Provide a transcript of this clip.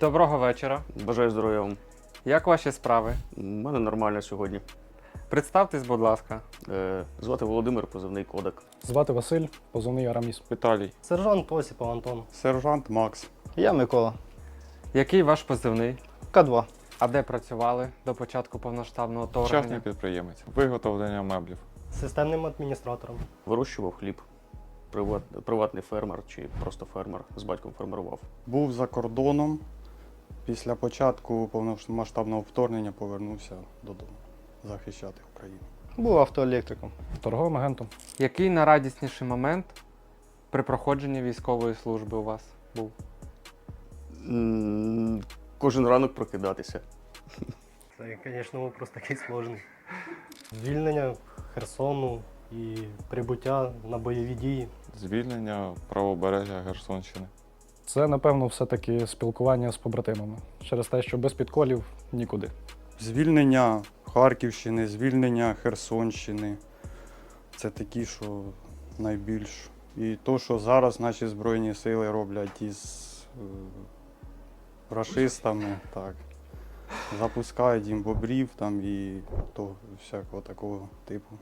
Доброго вечора. Бажаю здоров'я вам. Як ваші справи? У мене нормально сьогодні. Представтесь, будь ласка. Е, звати Володимир, позивний Кодак. Звати Василь, позивний Араміс. Віталій. Сержант Осіпов Антон. Сержант Макс. Я Микола. Який ваш позивний? К2. А де працювали до початку повноштабного Частний вторгнення? підприємець. Виготовлення меблів. Системним адміністратором. Вирощував хліб. Приват, приватний фермер чи просто фермер з батьком фермерував. Був за кордоном. Після початку повномасштабного вторгнення повернувся додому захищати Україну. Був автоелектриком. Торговим агентом. Який найрадісніший момент при проходженні військової служби у вас був? М, Кожен ранок прокидатися. Це, звісно, вопрос такий сложний. Звільнення Херсону і прибуття на бойові дії. Звільнення правобережжя Херсонщини. Це, напевно, все-таки спілкування з побратимами. Через те, що без підколів нікуди. Звільнення Харківщини, звільнення Херсонщини. Це такі, що найбільш. І то, що зараз наші Збройні сили роблять із е, рашистами, так. Запускають їм бобрів там і того всякого такого типу.